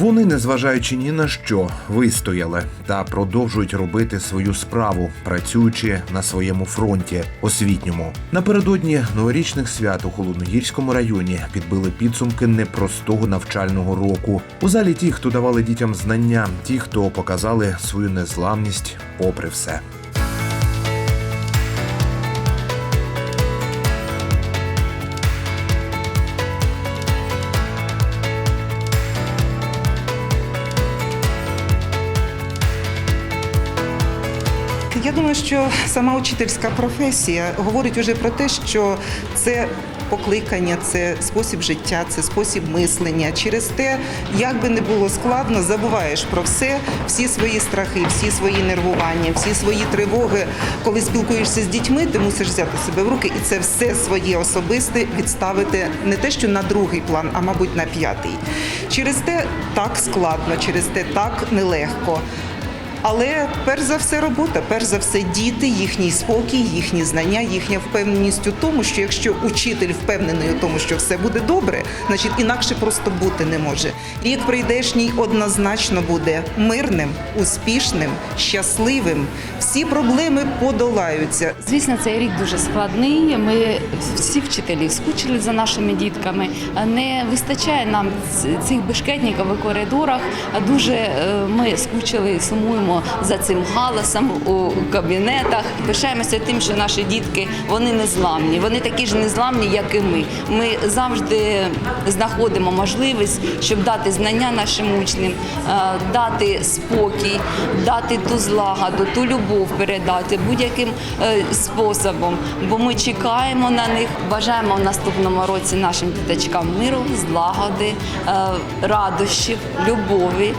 Вони, незважаючи ні на що, вистояли та продовжують робити свою справу, працюючи на своєму фронті освітньому. Напередодні новорічних свят у холодногірському районі підбили підсумки непростого навчального року. У залі ті, хто давали дітям знання, ті, хто показали свою незламність, попри все. Я думаю, що сама учительська професія говорить уже про те, що це покликання, це спосіб життя, це спосіб мислення. Через те, як би не було складно, забуваєш про все, всі свої страхи, всі свої нервування, всі свої тривоги. Коли спілкуєшся з дітьми, ти мусиш взяти себе в руки і це все своє особисте відставити не те, що на другий план, а мабуть на п'ятий. Через те так складно, через те так нелегко. Але перш за все робота, перш за все діти, їхній спокій, їхні знання, їхня впевненість у тому, що якщо учитель впевнений у тому, що все буде добре, значить інакше просто бути не може. Рік прийдешній однозначно буде мирним, успішним, щасливим. Всі проблеми подолаються. Звісно, цей рік дуже складний. Ми всі вчителі скучили за нашими дітками. Не вистачає нам цих бешкетників у коридорах. Дуже е, ми скучили і сумуємо за цим галасом у кабінетах. Пишаємося тим, що наші дітки вони незламні. Вони такі ж незламні, як і ми. Ми завжди знаходимо можливість, щоб дати знання нашим учням, е, дати спокій, дати ту злагоду, ту любов передати будь-яким е, способом. Бо ми чекаємо на них, бажаємо в наступному році нашим діточкам миру, злагоди, е, радощів, любові.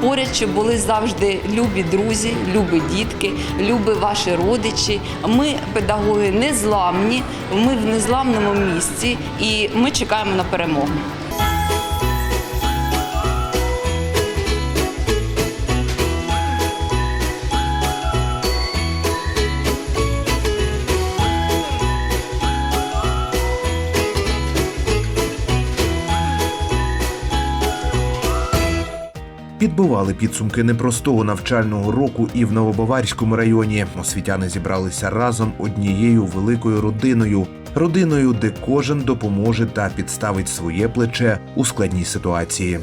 Поряд, щоб були завжди любі друзі, любі дітки, любі ваші родичі. Ми, педагоги, незламні, ми в незламному місці і ми чекаємо на перемогу. Підбивали підсумки непростого навчального року і в Новобаварському районі. Освітяни зібралися разом однією великою родиною. Родиною, де кожен допоможе та підставить своє плече у складній ситуації.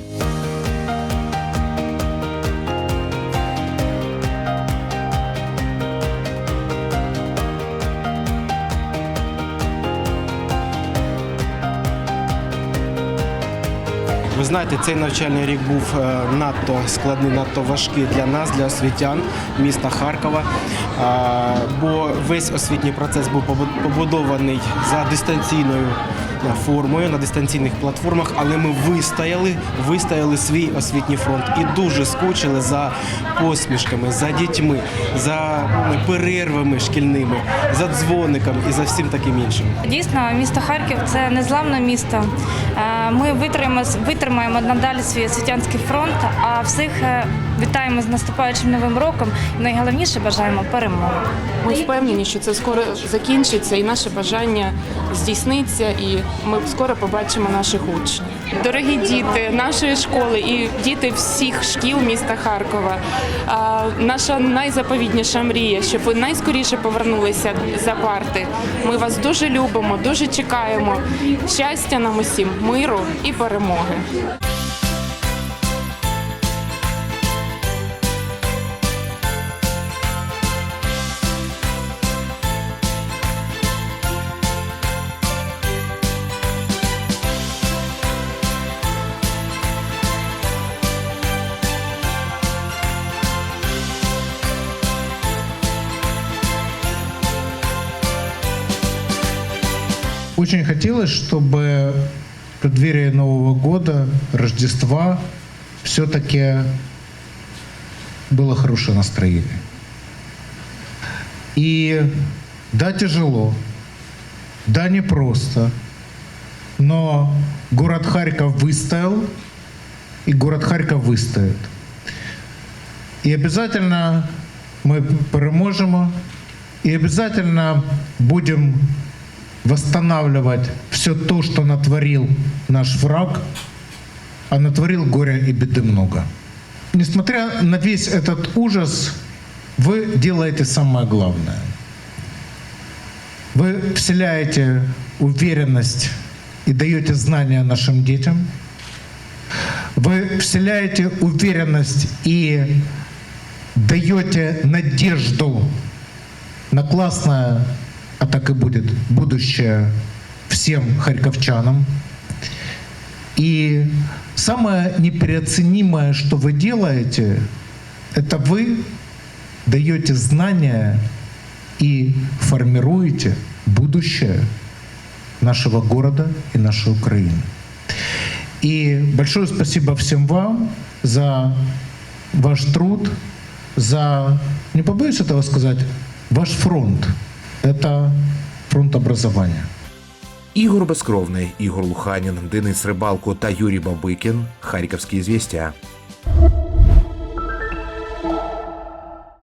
Знаєте, цей навчальний рік був е, надто складний, надто важкий для нас, для освітян міста Харкова. Бо весь освітній процес був побу- побудований за дистанційною е, формою на дистанційних платформах, але ми вистояли, вистояли свій освітній фронт і дуже скучили за посмішками, за дітьми, за перервами шкільними, за дзвоником і за всім таким іншим. Дійсно, місто Харків це незламне місто. Е, Ми витримаємо, витримаємо надалі свій освітянський фронт, а всіх е, вітаємо з наступаючим новим роком. Найголовніше бажаємо перемоги. Ми впевнені, що це скоро закінчиться, і наше бажання здійсниться, і ми скоро побачимо наших учнів. Дорогі діти нашої школи і діти всіх шкіл міста Харкова. Наша найзаповітніша мрія, щоб ви найскоріше повернулися за парти. Ми вас дуже любимо, дуже чекаємо. Щастя нам усім, миру і перемоги. Очень хотелось, чтобы в преддверии Нового года, Рождества, все-таки было хорошее настроение. И да, тяжело, да, непросто, но город Харьков выстоял, и город Харьков выстоит. И обязательно мы переможемо, и обязательно будем восстанавливать все то, что натворил наш враг, а натворил горя и беды много. Несмотря на весь этот ужас, вы делаете самое главное. Вы вселяете уверенность и даете знания нашим детям. Вы вселяете уверенность и даете надежду на классное, а так и будет, будущее всем харьковчанам. И самое непереоценимое, что вы делаете, это вы даете знания и формируете будущее нашего города и нашей Украины. И большое спасибо всем вам за ваш труд, за, не побоюсь этого сказать, ваш фронт. Это фронт образования. Ігор Безкровний, Ігор Луханін, Денис Рибалко та Юрій Бабикін. Харківські звістя.